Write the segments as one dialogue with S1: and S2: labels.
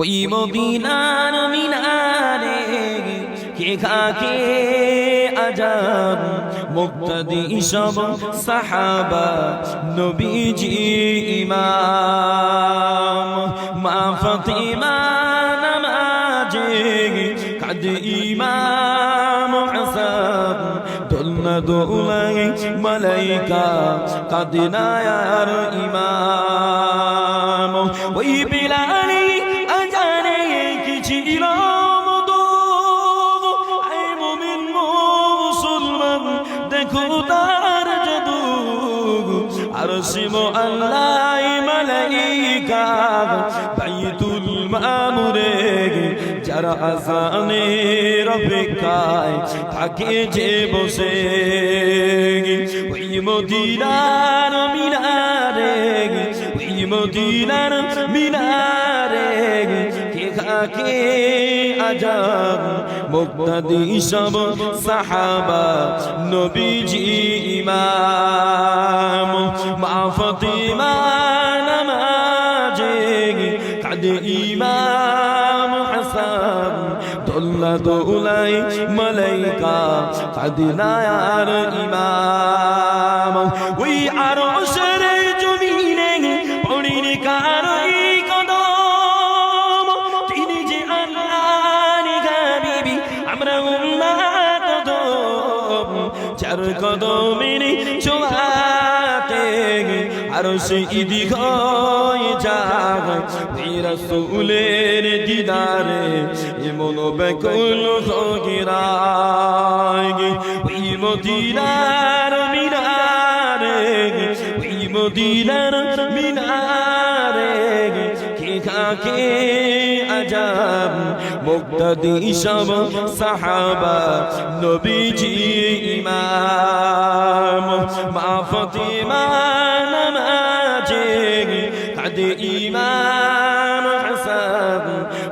S1: ওই মদিনার মিনারে কে খাকে আজাব? মুক্তদি সব সাহাবা নবীজি ইমাম। মা ফতিমা নামাজে কাদ ইমাম হাসান দোলনা দোলাই মালাইকা কাদিনায়ার ইমাম। ওই আই মুমিন মুসলমান, দেখো তার জাদু। আর সিম আল্লাহ মালাইকা, বাইতুল মামুরে, যারা আসানের অপেক্ষায় থাকে যে বসে। ওই মদিনার মিনারে, ওই মদিনার মিনারে কে খাকে আজাব মুক্তাদি সব সাহাবা, নবীজি ইমাম। মা ফতিমা নামাজে কাদে ইমাম হাসান, দোল্লা দোলাই মালাইকা কাদিনায়ার ইমাম। ওই আরও সরে জমিনে পড়িনি কারই চার কদমের ছোঁয়াতে আরও সে ইদি দিদারে এমন বেকুল মদিনার মিনারে ওই মদিনার মিনারে কে খাকে আজাব মুক্তদি সব সাহাবা, নবীজি ইমাম। মা ফতিমা নামাজে কাদে ইমাম হাসান।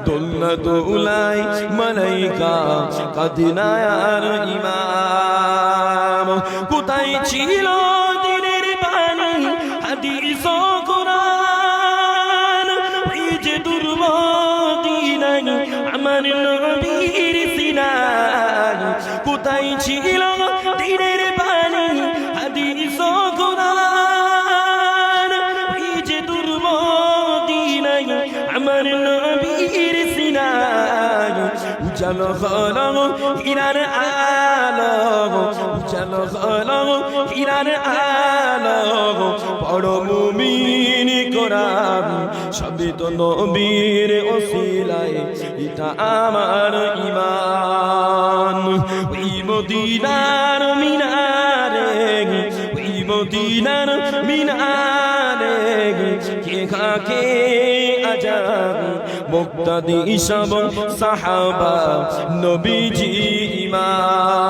S1: দোল্লা দোলাই মালাইকা, কাদিনায়ার ইমাম। কোথায় ছিল আমার নবীর সিনাই কোথায় ছিল দিনের পানি হাদিস কোরআন। এই যে দুর্বদিনাই আমার নবীর সিনাই উজালো হলো হীরার আলো উজালো হলো হীরার আলো বড় করাম সবই তো নবীর ওসিলায়, এটা আমার ইমান ওই মদিনার মিনারে, ওই মদিনার মিনারে কে খাকে আজাব মুক্তাদি সব সাহাবা, নবীজি ইমান।